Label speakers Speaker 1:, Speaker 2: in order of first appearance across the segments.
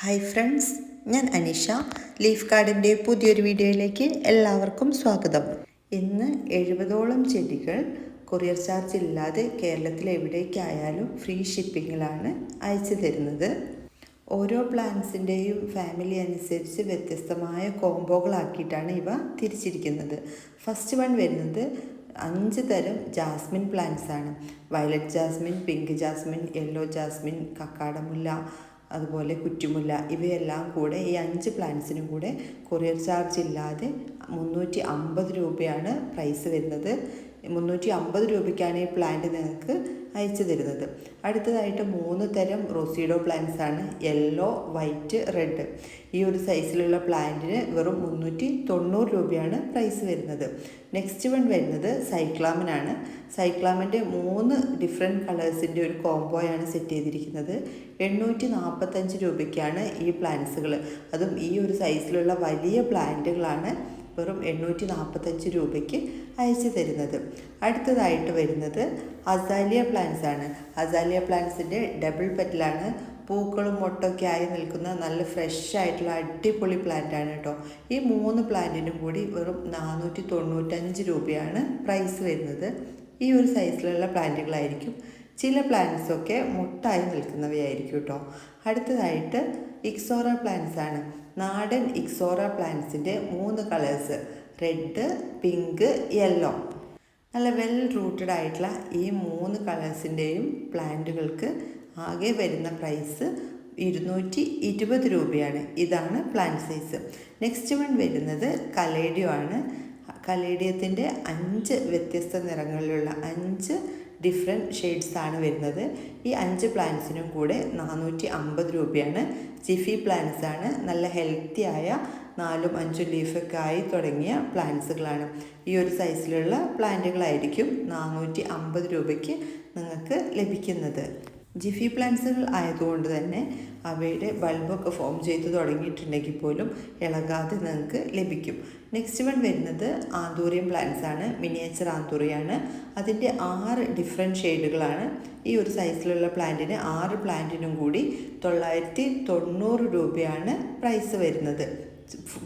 Speaker 1: hi friends ഞാൻ Anisha leaf കാർഡിൻ്റെ പുതിയൊരു വീഡിയോയിലേക്ക് എല്ലാവർക്കും സ്വാഗതം ഇന്ന് എഴുപതോളം ചെടികൾ കൊറിയർ ചാർജ് ഇല്ലാതെ കേരളത്തിൽ എവിടേക്കായാലും ഫ്രീ ഷിപ്പിങ്ങിലാണ് അയച്ചു തരുന്നത് ഓരോ പ്ലാന്റ്സിൻ്റെയും ഫാമിലി അനുസരിച്ച് വ്യത്യസ്തമായ കോംബോകളാക്കിയിട്ടാണ് ഇവ തിരിച്ചിരിക്കുന്നത് ഫസ്റ്റ് വൺ വരുന്നത് അഞ്ച് തരം ജാസ്മിൻ പ്ലാന്റ്സ് ആണ് violet jasmine pink jasmine yellow jasmine കക്കാടമുല്ല അതുപോലെ കുറ്റിമുല്ല ഇവയെല്ലാം കൂടെ ഈ അഞ്ച് പ്ലാന്റ്സിനും കൂടെ കൊറിയർ ചാർജ് ഇല്ലാതെ മുന്നൂറ്റി അമ്പത് രൂപയാണ് പ്രൈസ് വരുന്നത് മുന്നൂറ്റി അമ്പത് രൂപയ്ക്കാണ് ഈ പ്ലാന്റ് നിങ്ങൾക്ക് അയച്ചു തരുന്നത് അടുത്തതായിട്ട് മൂന്ന് തരം റോസിഡോ പ്ലാന്റ്സ് ആണ് യെല്ലോ വൈറ്റ് റെഡ് ഈ ഒരു സൈസിലുള്ള പ്ലാന്റിന് വെറും മുന്നൂറ്റി തൊണ്ണൂറ് രൂപയാണ് പ്രൈസ് വരുന്നത് നെക്സ്റ്റ് വൺ വരുന്നത് ആണ് സൈക്ലാമിൻ്റെ മൂന്ന് ഡിഫറെൻറ്റ് കളേഴ്സിൻ്റെ ഒരു കോംബോയാണ് സെറ്റ് ചെയ്തിരിക്കുന്നത് എണ്ണൂറ്റി നാൽപ്പത്തഞ്ച് രൂപയ്ക്കാണ് ഈ പ്ലാന്റ്സുകൾ അതും ഈ ഒരു സൈസിലുള്ള വലിയ പ്ലാന്റുകളാണ് വെറും എണ്ണൂറ്റി നാൽപ്പത്തഞ്ച് രൂപയ്ക്ക് അയച്ചു തരുന്നത് അടുത്തതായിട്ട് വരുന്നത് അസാലിയ പ്ലാന്റ്സ് ആണ് അസാലിയ പ്ലാന്റ്സിൻ്റെ ഡബിൾ പെറ്റലാണ് പൂക്കളും മുട്ടൊക്കെ ആയി നിൽക്കുന്ന നല്ല ഫ്രഷ് ആയിട്ടുള്ള അടിപൊളി പ്ലാന്റാണ് കേട്ടോ ഈ മൂന്ന് പ്ലാന്റിനും കൂടി വെറും നാനൂറ്റി തൊണ്ണൂറ്റഞ്ച് രൂപയാണ് പ്രൈസ് വരുന്നത് ഈ ഒരു സൈസിലുള്ള പ്ലാന്റുകളായിരിക്കും ചില പ്ലാന്റ്സൊക്കെ മുട്ടായി നിൽക്കുന്നവയായിരിക്കും കേട്ടോ അടുത്തതായിട്ട് ഇക്സോറ പ്ലാന്റ്സ് ആണ് നാടൻ ഇക്സോറ പ്ലാന്റ്സിൻ്റെ മൂന്ന് കളേഴ്സ് റെഡ് പിങ്ക് യെല്ലോ നല്ല വെൽ റൂട്ടഡ് ആയിട്ടുള്ള ഈ മൂന്ന് കളേഴ്സിൻ്റെയും പ്ലാന്റുകൾക്ക് ആകെ വരുന്ന പ്രൈസ് ഇരുന്നൂറ്റി ഇരുപത് രൂപയാണ് ഇതാണ് പ്ലാന്റ് സൈസ് നെക്സ്റ്റ് വൺ വരുന്നത് കലേഡിയോ ആണ് കലേഡിയത്തിൻ്റെ അഞ്ച് വ്യത്യസ്ത നിറങ്ങളിലുള്ള അഞ്ച് ഡിഫറെൻറ്റ് ആണ് വരുന്നത് ഈ അഞ്ച് പ്ലാന്റ്സിനും കൂടെ നാനൂറ്റി അമ്പത് രൂപയാണ് പ്ലാന്റ്സ് ആണ് നല്ല ഹെൽത്തി ആയ നാലും അഞ്ചും ലീഫൊക്കെ ആയി തുടങ്ങിയ പ്ലാന്റ്സുകളാണ് ഈ ഒരു സൈസിലുള്ള പ്ലാന്റുകളായിരിക്കും നാനൂറ്റി അമ്പത് രൂപയ്ക്ക് നിങ്ങൾക്ക് ലഭിക്കുന്നത് ജിഫി പ്ലാന്റ്സുകൾ ആയതുകൊണ്ട് തന്നെ അവയുടെ ബൾബൊക്കെ ഫോം ചെയ്ത് തുടങ്ങിയിട്ടുണ്ടെങ്കിൽ പോലും ഇളകാതെ നിങ്ങൾക്ക് ലഭിക്കും നെക്സ്റ്റ് വൺ വരുന്നത് ആന്തൂറിയം പ്ലാന്റ്സ് ആണ് മിനിയേച്ചർ ആന്തൂറിയാണ് അതിൻ്റെ ആറ് ഡിഫറെൻറ്റ് ഷെയ്ഡുകളാണ് ഈ ഒരു സൈസിലുള്ള പ്ലാന്റിന് ആറ് പ്ലാന്റിനും കൂടി തൊള്ളായിരത്തി തൊണ്ണൂറ് രൂപയാണ് പ്രൈസ് വരുന്നത്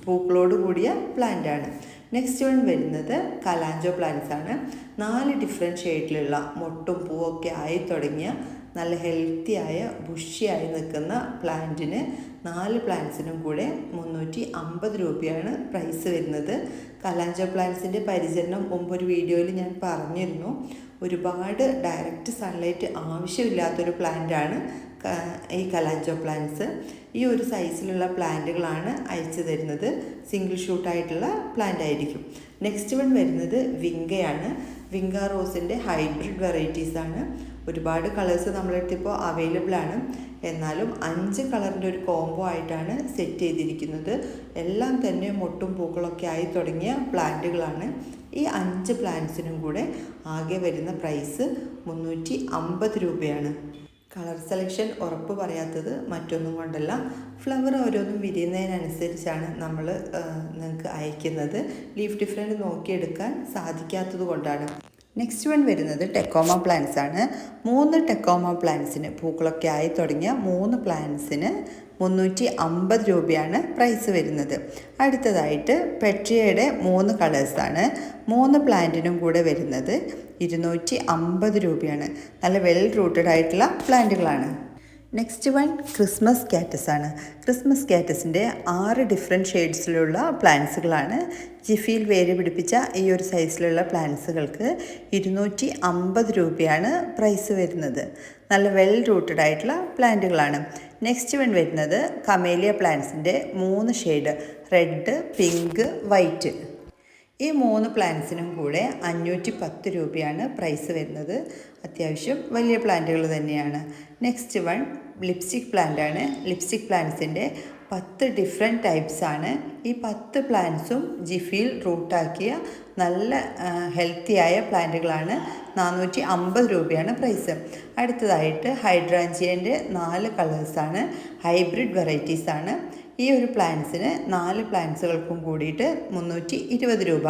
Speaker 1: പൂക്കളോട് കൂടിയ പ്ലാന്റാണ് നെക്സ്റ്റ് വൺ വരുന്നത് കലാഞ്ചോ പ്ലാന്റ്സ് ആണ് നാല് ഡിഫറെൻറ്റ് ഷെയ്ഡിലുള്ള മുട്ടും പൂവൊക്കെ ആയി തുടങ്ങിയ നല്ല ഹെൽത്തിയായ ബുഷിയായി നിൽക്കുന്ന പ്ലാന്റിന് നാല് പ്ലാന്റ്സിനും കൂടെ മുന്നൂറ്റി അമ്പത് രൂപയാണ് പ്രൈസ് വരുന്നത് കലാഞ്ച പ്ലാന്റ്സിൻ്റെ പരിചരണം മുമ്പൊരു വീഡിയോയിൽ ഞാൻ പറഞ്ഞിരുന്നു ഒരുപാട് ഡയറക്റ്റ് സൺലൈറ്റ് ആവശ്യമില്ലാത്തൊരു പ്ലാന്റാണ് ഈ കലാഞ്ചോ പ്ലാന്റ്സ് ഈ ഒരു സൈസിലുള്ള പ്ലാന്റുകളാണ് അയച്ചു തരുന്നത് സിംഗിൾ ഷൂട്ടായിട്ടുള്ള പ്ലാന്റ് ആയിരിക്കും നെക്സ്റ്റ് വൺ വരുന്നത് വിങ്കയാണ് വിങ്ക റോസിൻ്റെ ഹൈബ്രിഡ് വെറൈറ്റീസാണ് ഒരുപാട് കളേഴ്സ് നമ്മളെടുത്തിപ്പോൾ അവൈലബിൾ ആണ് എന്നാലും അഞ്ച് കളറിൻ്റെ ഒരു കോംബോ ആയിട്ടാണ് സെറ്റ് ചെയ്തിരിക്കുന്നത് എല്ലാം തന്നെ മുട്ടും പൂക്കളൊക്കെ ആയി തുടങ്ങിയ പ്ലാന്റുകളാണ് ഈ അഞ്ച് പ്ലാന്റ്സിനും കൂടെ ആകെ വരുന്ന പ്രൈസ് മുന്നൂറ്റി അമ്പത് രൂപയാണ് കളർ സെലക്ഷൻ ഉറപ്പ് പറയാത്തത് മറ്റൊന്നും കൊണ്ടല്ല ഫ്ലവർ ഓരോന്നും വിരിയുന്നതിനനുസരിച്ചാണ് നമ്മൾ നിങ്ങൾക്ക് അയക്കുന്നത് ലീഫ് ഡിഫറെൻ്റ് നോക്കിയെടുക്കാൻ സാധിക്കാത്തത് കൊണ്ടാണ് നെക്സ്റ്റ് വൺ വരുന്നത് ടെക്കോമ പ്ലാന്റ്സ് ആണ് മൂന്ന് ടെക്കോമ പ്ലാന്റ്സിന് പൂക്കളൊക്കെ ആയി തുടങ്ങിയ മൂന്ന് പ്ലാന്റ്സിന് മുന്നൂറ്റി അമ്പത് രൂപയാണ് പ്രൈസ് വരുന്നത് അടുത്തതായിട്ട് പെട്രിയയുടെ മൂന്ന് കളേഴ്സാണ് മൂന്ന് പ്ലാന്റിനും കൂടെ വരുന്നത് ഇരുന്നൂറ്റി അമ്പത് രൂപയാണ് നല്ല വെൽ റൂട്ടഡ് ആയിട്ടുള്ള പ്ലാന്റുകളാണ് നെക്സ്റ്റ് വൺ ക്രിസ്മസ് കാറ്റസ് ആണ് ക്രിസ്മസ് കാറ്റസിൻ്റെ ആറ് ഡിഫറെൻറ്റ് ഷെയ്ഡ്സിലുള്ള പ്ലാന്റ്സുകളാണ് ജിഫിയിൽ വേര് പിടിപ്പിച്ച ഈ ഒരു സൈസിലുള്ള പ്ലാന്റ്സുകൾക്ക് ഇരുന്നൂറ്റി അമ്പത് രൂപയാണ് പ്രൈസ് വരുന്നത് നല്ല വെൽ റൂട്ടഡ് ആയിട്ടുള്ള പ്ലാന്റുകളാണ് നെക്സ്റ്റ് വൺ വരുന്നത് കമേലിയ പ്ലാന്റ്സിൻ്റെ മൂന്ന് ഷെയ്ഡ് റെഡ് പിങ്ക് വൈറ്റ് ഈ മൂന്ന് പ്ലാന്റ്സിനും കൂടെ അഞ്ഞൂറ്റി പത്ത് രൂപയാണ് പ്രൈസ് വരുന്നത് അത്യാവശ്യം വലിയ പ്ലാന്റുകൾ തന്നെയാണ് നെക്സ്റ്റ് വൺ ലിപ്സ്റ്റിക് പ്ലാന്റ് ആണ് ലിപ്സ്റ്റിക് പ്ലാന്റ്സിൻ്റെ പത്ത് ഡിഫറെൻറ്റ് ടൈപ്സാണ് ഈ പത്ത് പ്ലാന്റ്സും ജിഫിയിൽ റൂട്ടാക്കിയ നല്ല ഹെൽത്തിയായ പ്ലാന്റുകളാണ് നാനൂറ്റി അമ്പത് രൂപയാണ് പ്രൈസ് അടുത്തതായിട്ട് ഹൈഡ്രാഞ്ചിയൻ്റെ നാല് കളേഴ്സാണ് ഹൈബ്രിഡ് വെറൈറ്റീസാണ് ഈ ഒരു പ്ലാന്റ്സിന് നാല് പ്ലാന്റ്സുകൾക്കും കൂടിയിട്ട് മുന്നൂറ്റി ഇരുപത് രൂപ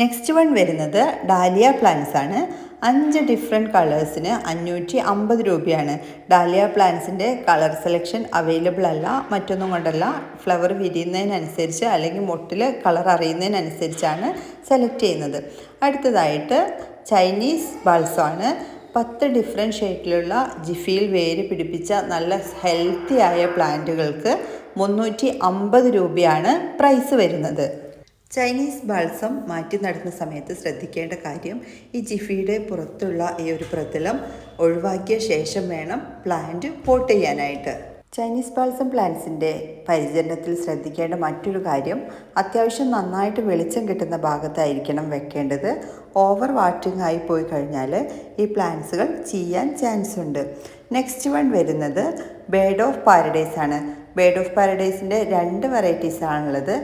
Speaker 1: നെക്സ്റ്റ് വൺ വരുന്നത് ഡാലിയ പ്ലാന്റ്സാണ് ആണ് അഞ്ച് ഡിഫറെൻ്റ് കളേഴ്സിന് അഞ്ഞൂറ്റി അമ്പത് രൂപയാണ് ഡാലിയ പ്ലാന്റ്സിൻ്റെ കളർ സെലക്ഷൻ അവൈലബിൾ അല്ല മറ്റൊന്നും കൊണ്ടല്ല ഫ്ലവർ വിരിയുന്നതിനനുസരിച്ച് അല്ലെങ്കിൽ മുട്ടിൽ കളർ അറിയുന്നതിനനുസരിച്ചാണ് സെലക്ട് ചെയ്യുന്നത് അടുത്തതായിട്ട് ചൈനീസ് ബൾസാണ് പത്ത് ഡിഫറെൻറ്റ് ഷേഡിലുള്ള ജിഫിയിൽ വേര് പിടിപ്പിച്ച നല്ല ഹെൽത്തി ആയ പ്ലാന്റുകൾക്ക് മുന്നൂറ്റി അമ്പത് രൂപയാണ് പ്രൈസ് വരുന്നത് ചൈനീസ് ബാൽസം മാറ്റി നടുന്ന സമയത്ത് ശ്രദ്ധിക്കേണ്ട കാര്യം ഈ ജിഫിയുടെ പുറത്തുള്ള ഈ ഒരു പ്രതലം ഒഴിവാക്കിയ ശേഷം വേണം പ്ലാന്റ് പോട്ട് ചെയ്യാനായിട്ട് ചൈനീസ് ബാൽസം പ്ലാന്റ്സിൻ്റെ പരിചരണത്തിൽ ശ്രദ്ധിക്കേണ്ട മറ്റൊരു കാര്യം അത്യാവശ്യം നന്നായിട്ട് വെളിച്ചം കിട്ടുന്ന ഭാഗത്തായിരിക്കണം വെക്കേണ്ടത് ഓവർ വാട്ടിംഗ് ആയി പോയി കഴിഞ്ഞാൽ ഈ പ്ലാന്റ്സുകൾ ചെയ്യാൻ ചാൻസ് ഉണ്ട് നെക്സ്റ്റ് വൺ വരുന്നത് ബേഡ് ഓഫ് പാരഡൈസ് ആണ് ബേഡ് ഓഫ് പാരഡൈസിൻ്റെ രണ്ട് വെറൈറ്റീസ് ആണുള്ളത്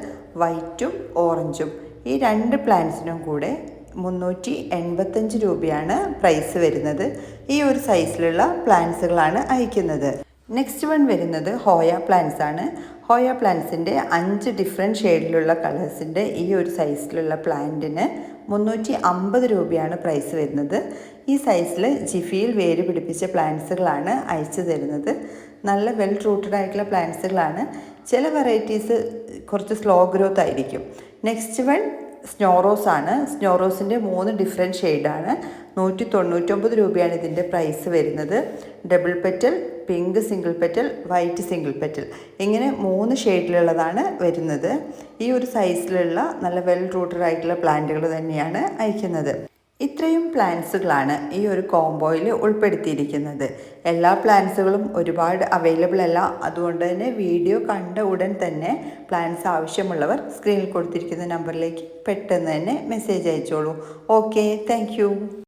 Speaker 1: വൈറ്റും ഓറഞ്ചും ഈ രണ്ട് പ്ലാന്റ്സിനും കൂടെ മുന്നൂറ്റി എൺപത്തഞ്ച് രൂപയാണ് പ്രൈസ് വരുന്നത് ഈ ഒരു സൈസിലുള്ള പ്ലാന്റ്സുകളാണ് അയക്കുന്നത് നെക്സ്റ്റ് വൺ വരുന്നത് ഹോയ പ്ലാന്റ്സ് ആണ് ഹോയ പ്ലാന്റ്സിൻ്റെ അഞ്ച് ഡിഫറെൻറ്റ് ഷെയ്ഡിലുള്ള കളേഴ്സിൻ്റെ ഈ ഒരു സൈസിലുള്ള പ്ലാന്റിന് മുന്നൂറ്റി അമ്പത് രൂപയാണ് പ്രൈസ് വരുന്നത് ഈ സൈസിൽ ജിഫിയിൽ വേര് പിടിപ്പിച്ച പ്ലാന്റ്സുകളാണ് അയച്ചു തരുന്നത് നല്ല വെൽ റൂട്ടഡ് ആയിട്ടുള്ള പ്ലാന്റ്സുകളാണ് ചില വെറൈറ്റീസ് കുറച്ച് സ്ലോ ഗ്രോത്ത് ആയിരിക്കും നെക്സ്റ്റ് വൺ സ്നോറോസ് ആണ് സ്നോറോസിൻ്റെ മൂന്ന് ഡിഫറെൻറ്റ് ഷെയ്ഡാണ് നൂറ്റി തൊണ്ണൂറ്റൊമ്പത് രൂപയാണ് ഇതിൻ്റെ പ്രൈസ് വരുന്നത് double petal pink single petal white single petal ഇങ്ങനെ മൂന്ന് ഷെയ്ഡിലുള്ളതാണ് വരുന്നത് ഈ ഒരു സൈസിലുള്ള നല്ല വെൽ റൂട്ടഡ് ആയിട്ടുള്ള പ്ലാന്റുകൾ തന്നെയാണ് അയക്കുന്നത് ഇത്രയും പ്ലാൻസുകളാണ് ഈ ഒരു കോംബോയിൽ ഉൾപ്പെടുത്തിയിരിക്കുന്നത് എല്ലാ പ്ലാൻസുകളും ഒരുപാട് അവൈലബിൾ അല്ല അതുകൊണ്ട് തന്നെ വീഡിയോ കണ്ട ഉടൻ തന്നെ പ്ലാൻസ് ആവശ്യമുള്ളവർ സ്ക്രീനിൽ കൊടുത്തിരിക്കുന്ന നമ്പറിലേക്ക് പെട്ടെന്ന് തന്നെ മെസ്സേജ് അയച്ചോളൂ ഓക്കെ താങ്ക്